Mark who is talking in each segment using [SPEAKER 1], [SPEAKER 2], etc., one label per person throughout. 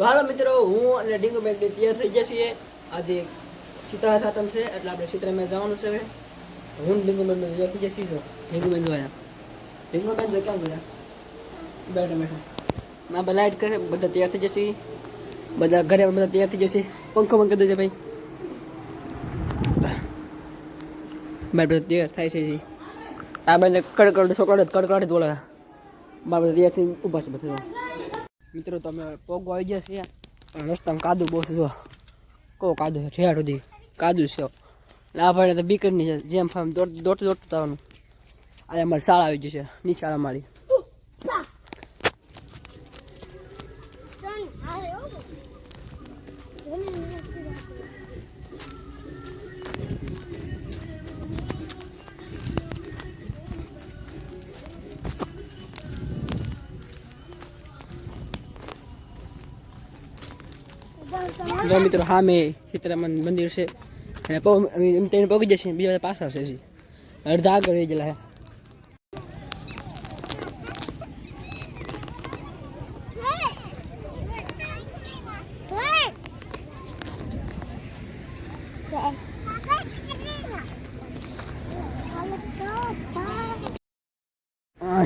[SPEAKER 1] તો હાલો મિત્રો, હું અને ડીંગુ મેં તૈયાર થઈ ગયા છીએ. આજે સીતા સાતમ છે, એટલે આપણે સીતારામે જવાનું છે હું ડીંગુ મેં તૈયાર થઈ ગયા છીએ. ડીંગુ બેન જોયા. ડીંગુ બેન જો કેમ ગયા? બેઠા બેઠા. ના, બધા લાઇટ કરે, બધા તૈયાર થઈ જશે. બધા ઘરે બધા તૈયાર થઈ જશે. પંખો બંધ કરી દેજે ભાઈ. મારે બધા તૈયાર થાય છે આ બંને કડકડ સોકડ કડકડ બોલે મારે બધા તૈયાર થઈને ઊભા છે બધા. મિત્રો, તમે પોગો આવી જશે પણ રસ્તામાં કાદુ બહુ જો. કહો કાદુ છે? ઠેર સુધી કાદુ છે. આ ભાઈ, તો બીકરની છે જેમ ફામ દોડ દોડતું દોડતું થવાનું આજે અમારી શાળા આવી જશે. નીચે શાળા મારી જો મિત્રો, હા, મેં સીતારામન મંદિર છે. અને એમ તેને પગી જશે બીજા બધા પાછા છે. અડધા આગળ રહી ગયેલા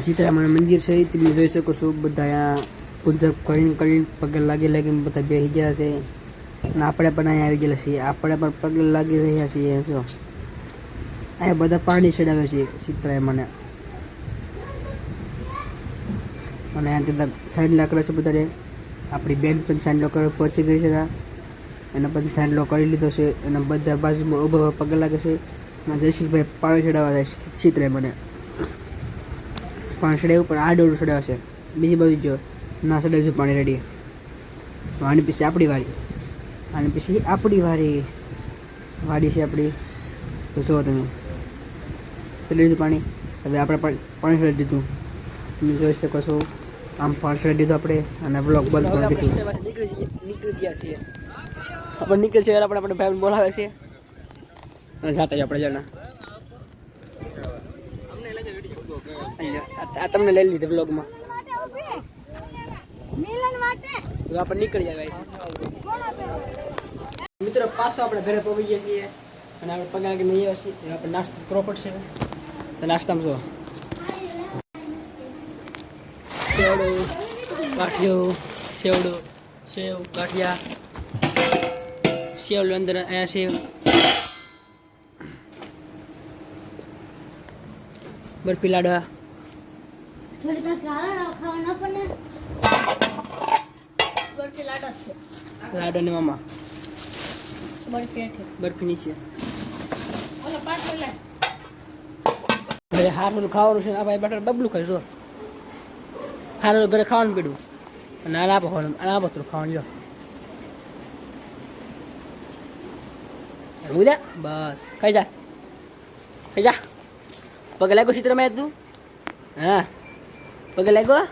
[SPEAKER 1] સીતારામન મંદિર છે તમે જોઈ શકો છો. બધા અહીંયા પૂજા કરીને કરીને પગે લાગી લાગીને બધા બેસી ગયા છે. અને આપણે પણ અહીંયા આવી ગયેલા છીએ. આપણે પણ પગે લાગી રહ્યા છીએ જો. અહીંયા બધા પાણી ચડાવે છે સીતારામને અને અહીંયા સાઈડ કરે છે બધા આપણી બેન પણ સાઈડ કરે પહોંચી ગઈ છે. એને પણ સાઈડ કરી લીધો છે. અને બધા બાજુમાં ઊભા પગે લાગે છે. અને જયશીલભાઈ પાણી ચડાવવા જાય છે મને. પાણી ચડાવ્યું પણ આ ડોરું ચડાવે છે. બીજી બાજુ જો. ના ચડાવ્યું પાણી રેડી. વાણી આની પછી આપણી વાડી. આની પછી આપણી વાડી. વાડી છે આપણી તો જુઓ તમે. સડે લીધું પાણી? હવે આપણે પણ પાણી સડી દીધું. તમે જોઈ શકો છો. આમ પાણી સડી દીધું આપણે. અને બ્લોક બંધ કરી દીધું. નીકળી ગયા છીએ. આપણે નીકળી છીએ આપણે આપણે ભાઈ બોલાવે છે. અને જાતા આપણે જણા. આ તમને લઈ લીધું બ્લોગમાં. તો આપણે નીકળી જાય મિત્રો પાછો આપણે ઘરે પહોંચી ગયા છીએ અને આપણે પગાર કે નહીં છીએ આપણે નાસ્તો કરવો પડશે. તો નાસ્તામાં જો સેવડો કાઠિયો સેવડો સેવ કાઠિયા. સેવ અંદર અહીંયા સેવ. બરફી લાડવા. લાડવા ને મામા. બરફી નીચે. ઘરે હારું ખાવાનું છે આ ભાઈ બટર બબલું હારું ઘરે ખાવાનું પીડું અને આ આપો આ આપો થોડું ખાવાનું જો. ઉદ્યા બસ. ખાઈ જા. ખાઈ જા. પગે લાગ્યો ચિત્ર તું હા. પગે લાગ્યો?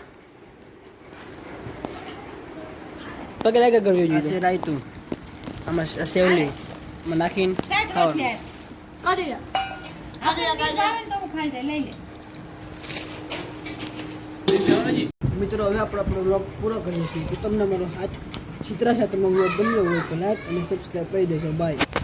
[SPEAKER 1] પગે લાગ્યો કરવી જોઈએ છે રાયતું આમાં સેવલી આમાં નાખીને ખાવાનું મિત્રો હવે આપણે આપણો બ્લોગ પૂરો કરીએ છીએ તો તમને મારો હાથ ચિત્ર સાથેનો બ્લોગ ગમ્યો હોય તો લાઈક અને સબસ્ક્રાઈબ કરી દેજો બાય